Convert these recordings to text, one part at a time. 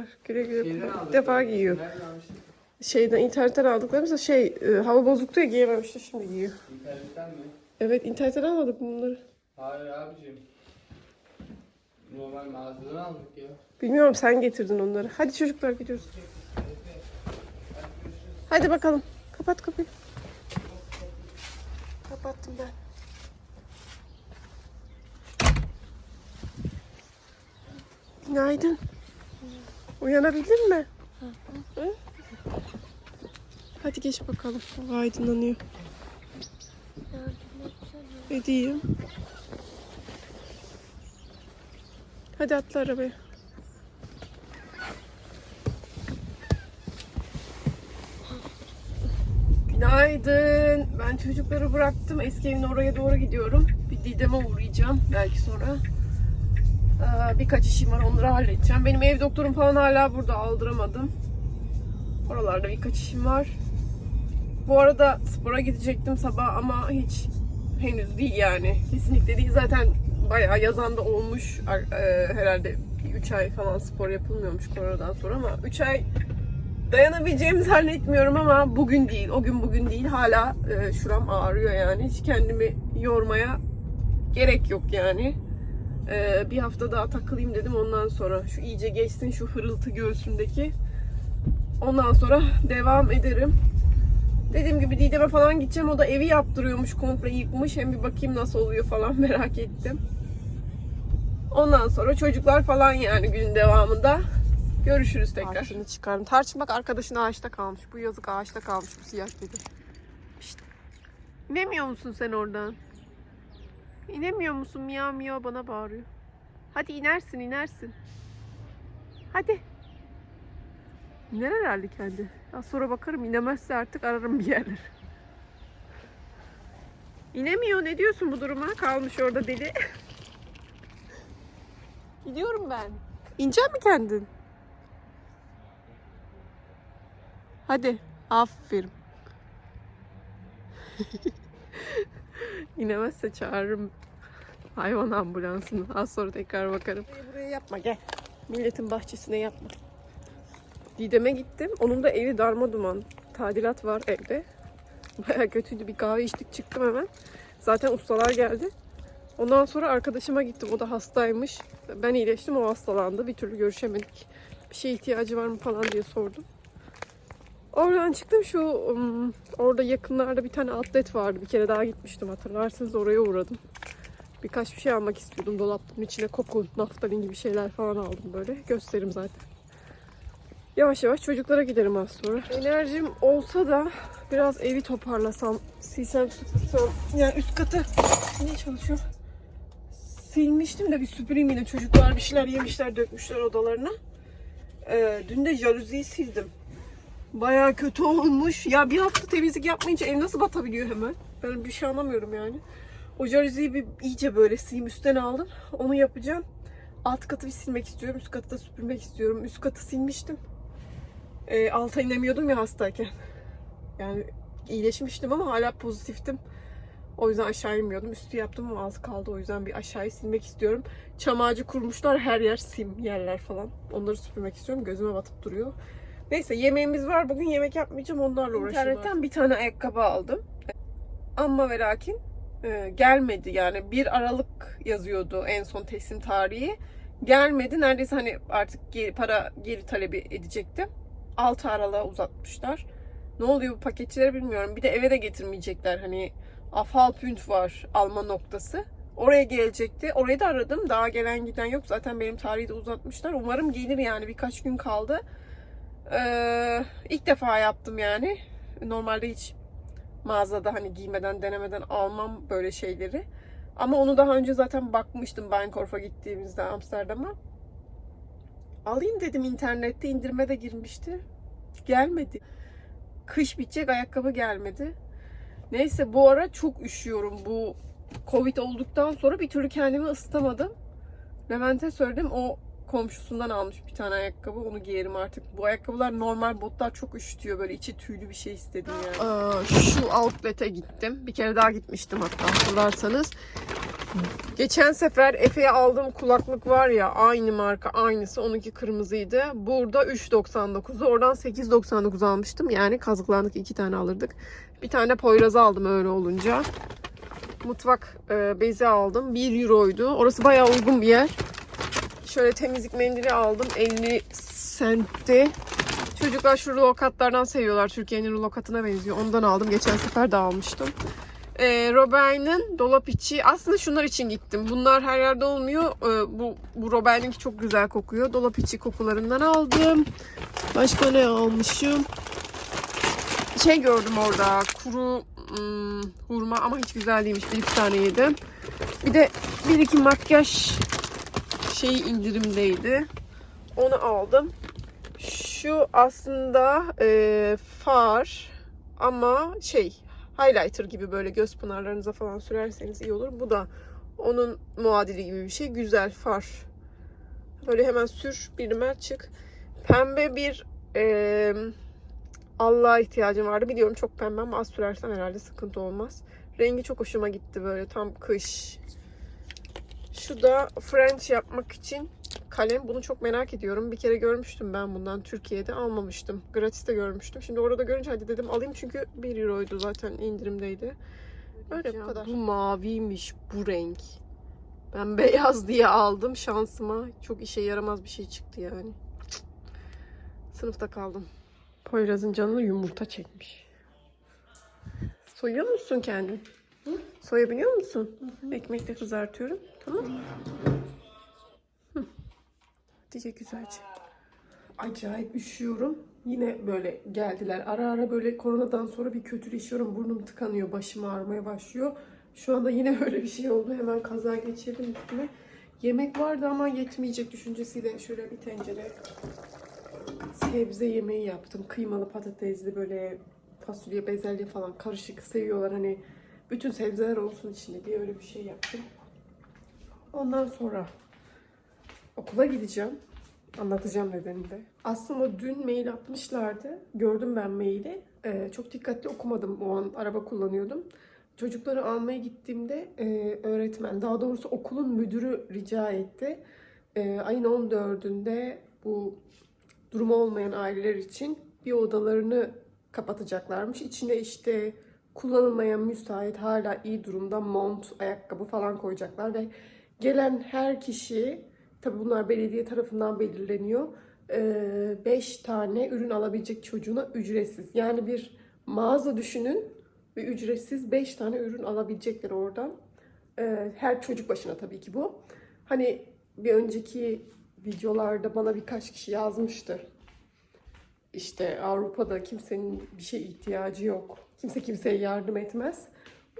Onlar güle güle. İlk defa giyiyor. Şeyden internetten aldıklarımızda şey e, hava bozuktu ya giyememişti şimdi giyiyor. İnternetten mi? Evet internetten almadık bunları. Hayır abicim. Normal mağazadan aldık ya. Bilmiyorum sen getirdin onları. Hadi çocuklar gidiyoruz. Hadi bakalım. Kapat kapıyı. Kapattım ben. Günaydın. Uyanabildin mi? Hı? Hadi geç bakalım. Hava aydınlanıyor. Edeyim. Hadi atla arabaya. Günaydın. Ben çocukları bıraktım. Eski evin oraya doğru gidiyorum. Bir Didem'e uğrayacağım belki sonra. Ee, birkaç işim var onları halledeceğim. Benim ev doktorum falan hala burada aldıramadım. Oralarda birkaç işim var. Bu arada spora gidecektim sabah ama hiç henüz değil yani. Kesinlikle değil. Zaten bayağı yazanda olmuş. Ee, herhalde 3 ay falan spor yapılmıyormuş koronadan sonra ama 3 ay dayanabileceğimi zannetmiyorum ama bugün değil, o gün bugün değil. Hala e, şuram ağrıyor yani. Hiç kendimi yormaya gerek yok yani. E, bir hafta daha takılayım dedim ondan sonra. Şu iyice geçsin şu hırıltı göğsümdeki. Ondan sonra devam ederim. Dediğim gibi Didem'e falan gideceğim. O da evi yaptırıyormuş, komple yıkmış. Hem bir bakayım nasıl oluyor falan merak ettim. Ondan sonra çocuklar falan yani günün devamında. Görüşürüz tekrar. Tarçını çıkardım. Tarçın bak arkadaşın ağaçta kalmış. Bu yazık ağaçta kalmış bu siyah kedi. İşte. İnemiyor musun sen oradan? İnemiyor musun? Miyav miyav bana bağırıyor. Hadi inersin inersin. Hadi. İner herhalde kendi. Az sonra bakarım inemezse artık ararım bir yerler. İnemiyor. Ne diyorsun bu duruma? Kalmış orada deli. Gidiyorum ben. İnecek mi kendin? Hadi. Aferin. İnemezse çağırırım hayvan ambulansını. Az sonra tekrar bakarım. Buraya yapma gel. Milletin bahçesine yapma. Didem'e gittim. Onun da evi darma duman. Tadilat var evde. Baya kötüydü. Bir kahve içtik çıktım hemen. Zaten ustalar geldi. Ondan sonra arkadaşıma gittim. O da hastaymış. Ben iyileştim. O hastalandı. Bir türlü görüşemedik. Bir şeye ihtiyacı var mı falan diye sordum. Oradan çıktım şu orada yakınlarda bir tane outlet vardı. Bir kere daha gitmiştim hatırlarsınız oraya uğradım. Birkaç bir şey almak istiyordum. Dolapların içine koko, naftalin gibi şeyler falan aldım böyle. Gösteririm zaten. Yavaş yavaş çocuklara giderim az sonra. Enerjim olsa da biraz evi toparlasam, silsem süpürsem. Yani üst katı ne çalışıyor? Silmiştim de bir süpüreyim yine. Çocuklar bir şeyler yemişler, dökmüşler odalarına. Ee, dün de jaluziyi sildim. Baya kötü olmuş. Ya bir hafta temizlik yapmayınca ev nasıl batabiliyor hemen? Ben bir şey anlamıyorum yani. O jaluziyi bir iyice böyle sileyim üstten aldım. Onu yapacağım. Alt katı bir silmek istiyorum. Üst katı da süpürmek istiyorum. Üst katı silmiştim. Ee, alta inemiyordum ya hastayken. Yani iyileşmiştim ama hala pozitiftim. O yüzden aşağı inmiyordum. Üstü yaptım ama altı kaldı. O yüzden bir aşağıyı silmek istiyorum. Çam ağacı kurmuşlar. Her yer sim yerler falan. Onları süpürmek istiyorum. Gözüme batıp duruyor. Neyse yemeğimiz var. Bugün yemek yapmayacağım. Onlarla uğraşacağım. İnternetten bir tane ayakkabı aldım. Ama ve lakin e, gelmedi. Yani 1 Aralık yazıyordu en son teslim tarihi. Gelmedi. Neredeyse hani artık geri, para geri talebi edecektim. 6 Aralık'a uzatmışlar. Ne oluyor bu paketçilere bilmiyorum. Bir de eve de getirmeyecekler. Hani Afalpünt var alma noktası. Oraya gelecekti. Orayı da aradım. Daha gelen giden yok. Zaten benim tarihi de uzatmışlar. Umarım gelir yani. Birkaç gün kaldı. Ee, ilk defa yaptım yani. Normalde hiç mağazada hani giymeden denemeden almam böyle şeyleri. Ama onu daha önce zaten bakmıştım Bahnhof'a gittiğimizde Amsterdam'a. Alayım dedim internette indirme de girmişti. Gelmedi. Kış bitecek ayakkabı gelmedi. Neyse bu ara çok üşüyorum. Bu Covid olduktan sonra bir türlü kendimi ısıtamadım. Levent'e söyledim. O komşusundan almış bir tane ayakkabı. Onu giyerim artık. Bu ayakkabılar normal botlar çok üşütüyor. Böyle içi tüylü bir şey istedim yani. şu outlet'e gittim. Bir kere daha gitmiştim hatta hatırlarsanız. Geçen sefer Efe'ye aldığım kulaklık var ya aynı marka aynısı onunki kırmızıydı. Burada 3.99 oradan 8.99 almıştım. Yani kazıklandık iki tane alırdık. Bir tane Poyraz'ı aldım öyle olunca. Mutfak e, bezi aldım. 1 euroydu. Orası bayağı uygun bir yer. Şöyle temizlik mendili aldım. 50 sentti. Çocuklar şu rulo seviyorlar. Türkiye'nin rulo benziyor. Ondan aldım. Geçen sefer de almıştım. Ee, Robin'in dolap içi. Aslında şunlar için gittim. Bunlar her yerde olmuyor. Ee, bu bu Robin'inki çok güzel kokuyor. Dolap içi kokularından aldım. Başka ne almışım? Şey gördüm orada. Kuru hmm, hurma ama hiç güzel değilmiş. Bir iki tane yedim. Bir de bir iki makyaj şeyi indirimdeydi. Onu aldım. Şu aslında e, far ama şey highlighter gibi böyle göz pınarlarınıza falan sürerseniz iyi olur. Bu da onun muadili gibi bir şey. Güzel far. Böyle hemen sür bir rimel çık. Pembe bir e, Allah'a ihtiyacım vardı. Biliyorum çok pembe ama az sürersem herhalde sıkıntı olmaz. Rengi çok hoşuma gitti böyle tam kış. Şu da French yapmak için kalem. Bunu çok merak ediyorum. Bir kere görmüştüm ben bundan Türkiye'de. Almamıştım. Gratis'te görmüştüm. Şimdi orada görünce hadi dedim alayım çünkü 1 euroydu zaten indirimdeydi. Öyle bu kadar. Bu maviymiş bu renk. Ben beyaz diye aldım şansıma. Çok işe yaramaz bir şey çıktı yani. Cık. Sınıfta kaldım. Poyraz'ın canını yumurta çekmiş. Soyuyor musun kendin? Soyabiliyor musun? Ekmekle kızartıyorum. Tamam mı? Hı. Hatice güzelce. Acayip üşüyorum. Yine böyle geldiler. Ara ara böyle koronadan sonra bir kötüleşiyorum. Burnum tıkanıyor. Başım ağrımaya başlıyor. Şu anda yine öyle bir şey oldu. Hemen kaza geçirdim üstüme. Yemek vardı ama yetmeyecek düşüncesiyle şöyle bir tencere sebze yemeği yaptım. Kıymalı patatesli böyle fasulye, bezelye falan karışık seviyorlar. Hani bütün sebzeler olsun içinde diye öyle bir şey yaptım. Ondan sonra okula gideceğim. Anlatacağım nedenini de. Aslında dün mail atmışlardı. Gördüm ben maili. Ee, çok dikkatli okumadım o an. Araba kullanıyordum. Çocukları almaya gittiğimde e, öğretmen, daha doğrusu okulun müdürü rica etti. E, ayın 14'ünde bu durumu olmayan aileler için bir odalarını kapatacaklarmış. İçine işte kullanılmayan müsait hala iyi durumda mont, ayakkabı falan koyacaklar ve gelen her kişi tabi bunlar belediye tarafından belirleniyor. 5 tane ürün alabilecek çocuğuna ücretsiz. Yani bir mağaza düşünün ve ücretsiz 5 tane ürün alabilecekler oradan. Her çocuk başına tabii ki bu. Hani bir önceki videolarda bana birkaç kişi yazmıştı. İşte Avrupa'da kimsenin bir şeye ihtiyacı yok. Kimse kimseye yardım etmez.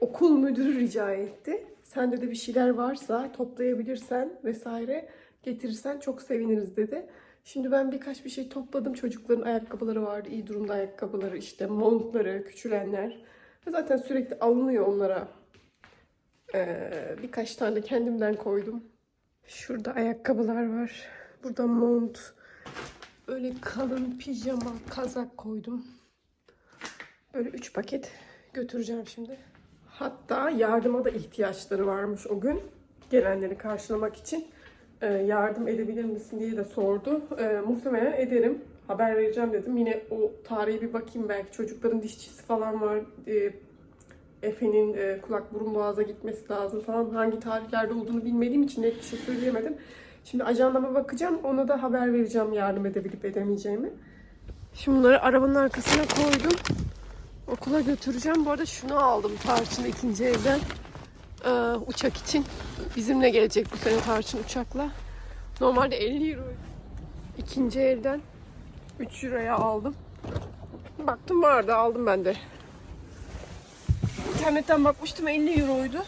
Okul müdürü rica etti. Sende de bir şeyler varsa toplayabilirsen vesaire getirirsen çok seviniriz dedi. Şimdi ben birkaç bir şey topladım. Çocukların ayakkabıları vardı. iyi durumda ayakkabıları işte montları, küçülenler. Zaten sürekli alınıyor onlara. Ee, birkaç tane de kendimden koydum. Şurada ayakkabılar var. Burada mont. Böyle kalın pijama, kazak koydum. Böyle üç paket götüreceğim şimdi. Hatta yardıma da ihtiyaçları varmış o gün. Gelenleri karşılamak için. Ee, yardım edebilir misin diye de sordu. Ee, muhtemelen ederim. Haber vereceğim dedim. Yine o tarihe bir bakayım belki. Çocukların dişçisi falan var. Ee, Efe'nin e, kulak burun boğaza gitmesi lazım falan. Hangi tarihlerde olduğunu bilmediğim için net bir şey söyleyemedim. Şimdi ajandama bakacağım. Ona da haber vereceğim yardım edebilip edemeyeceğimi. Şimdi bunları arabanın arkasına koydum. Okula götüreceğim. Bu arada şunu aldım Tarçın ikinci evden. Ee, uçak için. Bizimle gelecek bu sene Tarçın uçakla. Normalde 50 euro. İkinci elden 3 euroya aldım. Baktım vardı aldım ben de. İnternetten bakmıştım 50 euroydu.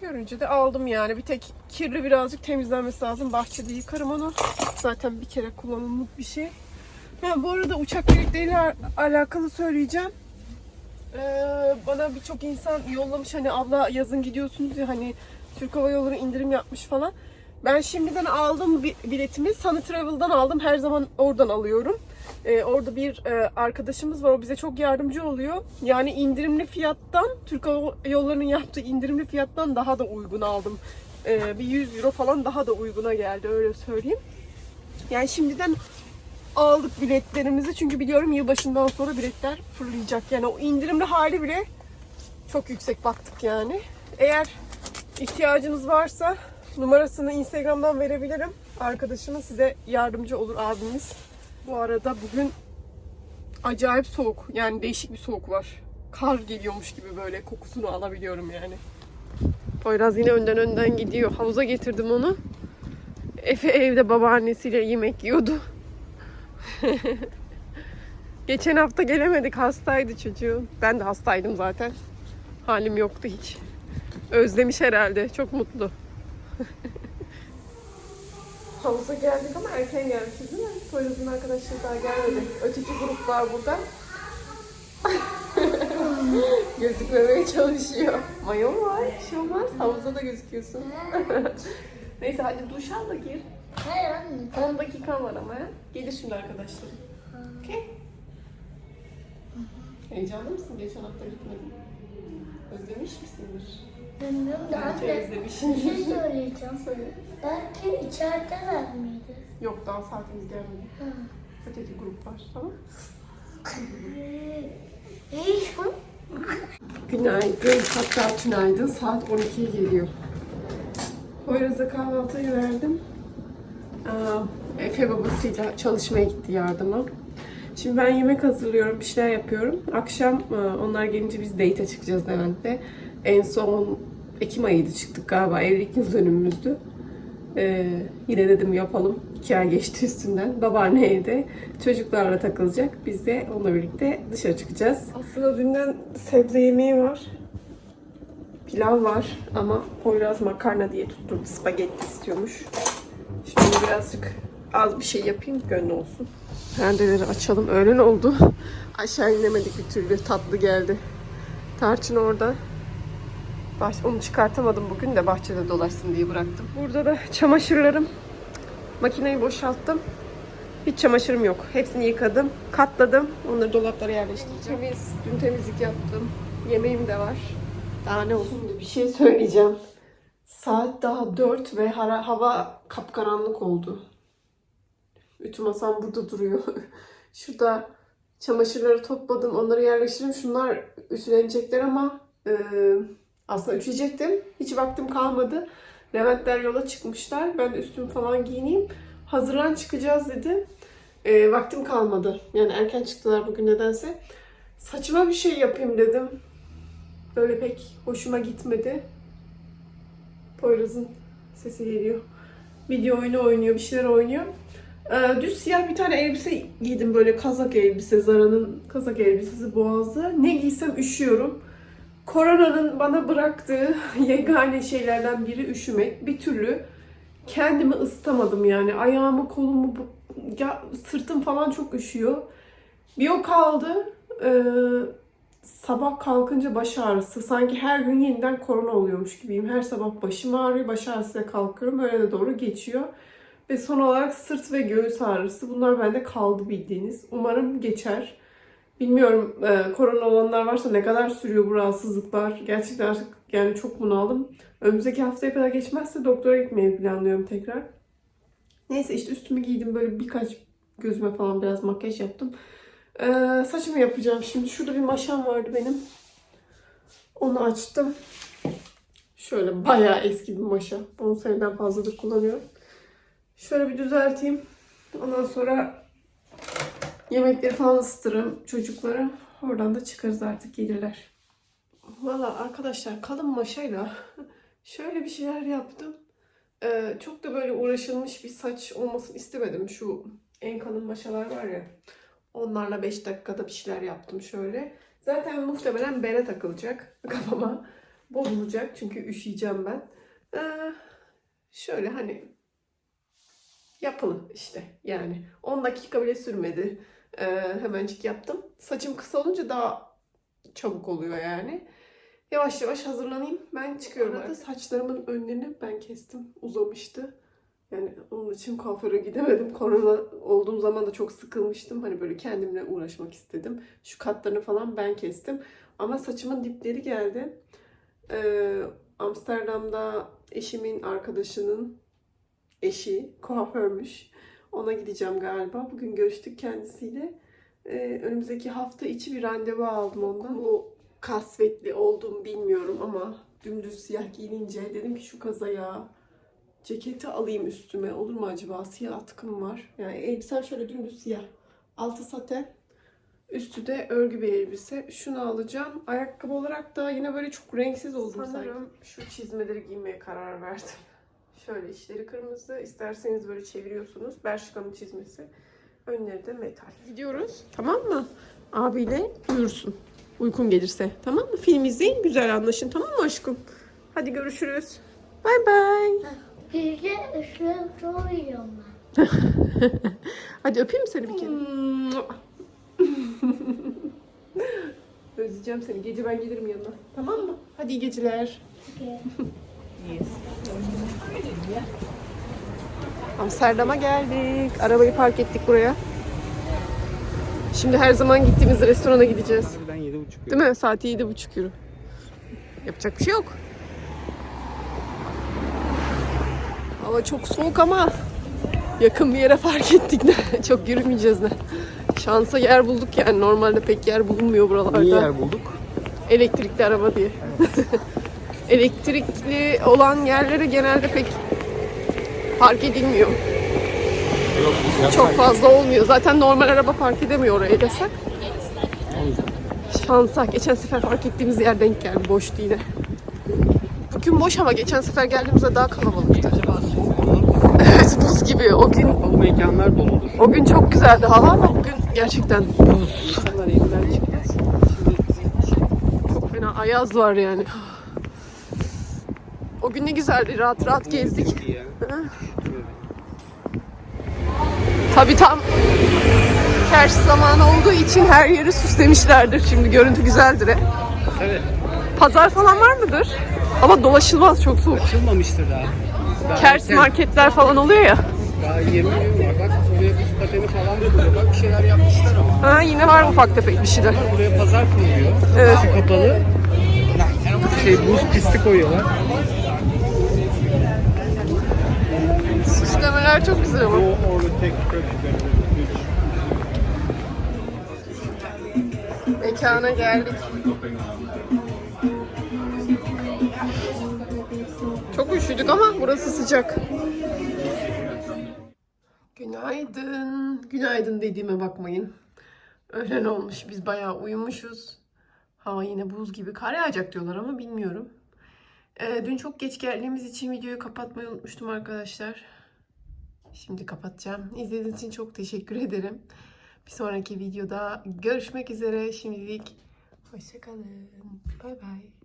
Görünce de aldım yani. Bir tek kirli birazcık temizlenmesi lazım. Bahçede yıkarım onu. Zaten bir kere kullanımlık bir şey. Ha, bu arada uçak biletleriyle alakalı söyleyeceğim. Ee, bana birçok insan yollamış hani abla yazın gidiyorsunuz ya hani Türk Hava Yolları indirim yapmış falan. Ben şimdiden aldım bi- biletimi. Sunny Travel'dan aldım. Her zaman oradan alıyorum. Ee, orada bir e, arkadaşımız var. O bize çok yardımcı oluyor. Yani indirimli fiyattan, Türk Hava Yolları'nın yaptığı indirimli fiyattan daha da uygun aldım. Ee, bir 100 euro falan daha da uyguna geldi öyle söyleyeyim. Yani şimdiden aldık biletlerimizi çünkü biliyorum yılbaşından sonra biletler fırlayacak. Yani o indirimli hali bile çok yüksek baktık yani. Eğer ihtiyacınız varsa numarasını Instagram'dan verebilirim. Arkadaşımın size yardımcı olur abimiz. Bu arada bugün acayip soğuk. Yani değişik bir soğuk var. Kar geliyormuş gibi böyle kokusunu alabiliyorum yani. Poyraz yine önden önden gidiyor. Havuza getirdim onu. Efe evde babaannesiyle yemek yiyordu. Geçen hafta gelemedik. Hastaydı çocuğum. Ben de hastaydım zaten. Halim yoktu hiç. Özlemiş herhalde. Çok mutlu. Havuza geldik ama erken gelmişiz değil mi? Poyraz'ın arkadaşları daha gelmedi. Öteki grup var burada. Gözükmemeye çalışıyor. Mayo mu var? Bir şey olmaz. Havuzda da gözüküyorsun. Neyse hadi duş al da gir. Hayır anne. 10 dakikan var ama ya. Gelir şimdi arkadaşlarım. Okey. Heyecanlı mısın? Geçen hafta gitmedin. Özlemiş misindir? Bilmiyorum da Bence anne. Bir özlemişsindir. şey söyleyeceğim. Söyle. Belki içerideler miydi? Yok daha saatimiz gelmedi. Ha. Öteki grup var tamam İyi. Günaydın. Hatta tünaydın. Saat 12'ye geliyor. Poyraz'a kahvaltıyı verdim. Aa, Efe babasıyla çalışmaya gitti yardıma. Şimdi ben yemek hazırlıyorum, bir şeyler yapıyorum. Akşam e, onlar gelince biz date'e çıkacağız Levent'te. En son Ekim ayıydı çıktık galiba. Evlilik yıl dönümümüzdü. Ee, yine dedim yapalım. İki ay geçti üstünden. Babaanne evde çocuklarla takılacak. Biz de onunla birlikte dışarı çıkacağız. Aslında dünden sebze yemeği var. Pilav var ama Poyraz makarna diye tutturdu. Spagetti istiyormuş. Şimdi birazcık az bir şey yapayım gönlü olsun. Perdeleri açalım. Öğlen oldu. Aşağı inemedik bir türlü. Tatlı geldi. Tarçın orada. Baş, onu çıkartamadım bugün de bahçede dolaşsın diye bıraktım. Burada da çamaşırlarım. Makineyi boşalttım. Hiç çamaşırım yok. Hepsini yıkadım, katladım. Onları dolaplara yerleştireceğim. Temiz, dün temizlik yaptım. Yemeğim de var. Daha ne olsun? Şimdi bir şey söyleyeceğim. Saat daha 4 ve hava kapkaranlık oldu. Ütü masam burada duruyor. Şurada çamaşırları topladım, onları yerleştirdim. Şunlar ütülenecekler ama e, aslında ütüyecektim. Hiç vaktim kalmadı. Leventler yola çıkmışlar. Ben de üstümü falan giyineyim. Hazırlan çıkacağız dedi. E, vaktim kalmadı. Yani erken çıktılar bugün nedense. Saçıma bir şey yapayım dedim. Böyle pek hoşuma gitmedi. Poyraz'ın sesi geliyor. Video oyunu oynuyor, bir şeyler oynuyor. Ee, düz siyah bir tane elbise giydim böyle kazak elbise, Zara'nın kazak elbisesi boğazı. Ne giysem üşüyorum. Koronanın bana bıraktığı yegane şeylerden biri üşümek. Bir türlü kendimi ısıtamadım yani. Ayağımı, kolumu, ya, sırtım falan çok üşüyor. Bir o kaldı. Ee, sabah kalkınca baş ağrısı. Sanki her gün yeniden korona oluyormuş gibiyim. Her sabah başım ağrıyor, baş ağrısıyla kalkıyorum. Öğlene doğru geçiyor. Ve son olarak sırt ve göğüs ağrısı. Bunlar bende kaldı bildiğiniz. Umarım geçer. Bilmiyorum e, korona olanlar varsa ne kadar sürüyor bu rahatsızlıklar. Gerçekten artık yani çok bunaldım. Önümüzdeki haftaya kadar geçmezse doktora gitmeyi planlıyorum tekrar. Neyse işte üstümü giydim böyle birkaç gözüme falan biraz makyaj yaptım. Ee, saçımı yapacağım şimdi. Şurada bir maşam vardı benim. Onu açtım. Şöyle bayağı eski bir maşa. 10 seneden fazladır kullanıyorum. Şöyle bir düzelteyim. Ondan sonra yemekleri falan ısıtırım çocuklara. Oradan da çıkarız artık gelirler. Valla arkadaşlar kalın maşayla şöyle bir şeyler yaptım. Ee, çok da böyle uğraşılmış bir saç olmasını istemedim. Şu en kalın maşalar var ya. Onlarla 5 dakikada bir şeyler yaptım şöyle. Zaten muhtemelen bere takılacak kafama. Bozulacak çünkü üşüyeceğim ben. Ee, şöyle hani yapılı işte yani. 10 dakika bile sürmedi. Ee, hemencik yaptım. Saçım kısa olunca daha çabuk oluyor yani. Yavaş yavaş hazırlanayım. Ben çıkıyorum. Arada saçlarımın önlerini ben kestim. Uzamıştı. Yani onun için kuaföre gidemedim. Korona olduğum zaman da çok sıkılmıştım. Hani böyle kendimle uğraşmak istedim. Şu katlarını falan ben kestim. Ama saçımın dipleri geldi. Ee, Amsterdam'da eşimin arkadaşının eşi kuaförmüş. Ona gideceğim galiba. Bugün görüştük kendisiyle. Ee, önümüzdeki hafta içi bir randevu aldım ondan. O kasvetli olduğumu bilmiyorum ama dümdüz siyah giyinince dedim ki şu kazaya ceketi alayım üstüme. Olur mu acaba? Siyah atkım var. Yani elbisem şöyle dümdüz siyah. Altı saten. Üstü de örgü bir elbise. Şunu alacağım. Ayakkabı olarak da yine böyle çok renksiz oldum Sanırım şu çizmeleri giymeye karar verdim. Şöyle içleri kırmızı. İsterseniz böyle çeviriyorsunuz. Bershka'nın çizmesi. Önleri de metal. Gidiyoruz. Tamam mı? Abiyle uyursun. Uykun gelirse. Tamam mı? Film izleyin. Güzel anlaşın. Tamam mı aşkım? Hadi görüşürüz. Bay bay. Bir de ışığı soğuyorum Hadi öpeyim mi seni bir kere? Özleyeceğim seni. Gece ben gelirim yanına. Tamam mı? Hadi iyi geceler. ben. Amsterdam'a geldik. Arabayı park ettik buraya. Şimdi her zaman gittiğimiz restorana gideceğiz. Ben 7.5 Değil mi? Saati 7,5 euro. Yapacak bir şey yok. Hava çok soğuk ama yakın bir yere fark ettik de çok yürümeyeceğiz de. Şansa yer bulduk yani normalde pek yer bulunmuyor buralarda. Niye yer bulduk? Elektrikli araba diye. Elektrikli olan yerlere genelde pek park edilmiyor. Yok. Çok fazla olmuyor. Zaten normal araba park edemiyor oraya desek. Şansa. Geçen sefer park ettiğimiz yer denk geldi. Boştu yine. Bugün boş ama geçen sefer geldiğimizde daha kalabalıktı. Evet buz gibi. O gün Bu mekanlar doludur. o gün çok güzeldi hava ama bugün gerçekten İnsanlar evden çıkmaz. çok fena ayaz var yani. O gün ne güzeldi. Rahat rahat gezdik. Ya. Tabii tam Kerş zamanı olduğu için her yeri süslemişlerdir. Şimdi görüntü güzeldir. he. Evet. Pazar falan var mıdır? Ama dolaşılmaz çok soğuk. Açılmamıştır daha. Kers marketler falan oluyor ya. Daha 20 gün var. Bak buraya buz pateni falan da Bak bir şeyler yapmışlar ama. Ha, yine var ufak tefek bir şeyler. Buraya pazar kuruluyor. Evet. Su kapalı. Şey buz pisti koyuyorlar. Süslemeler çok güzel ama. Mekana geldik. Üşüdük ama burası sıcak. Günaydın. Günaydın dediğime bakmayın. Öğlen olmuş. Biz bayağı uyumuşuz. Hava yine buz gibi. Kar yağacak diyorlar ama bilmiyorum. Ee, dün çok geç geldiğimiz için videoyu kapatmayı unutmuştum arkadaşlar. Şimdi kapatacağım. İzlediğiniz için çok teşekkür ederim. Bir sonraki videoda görüşmek üzere. Şimdilik hoşçakalın. Bay bay.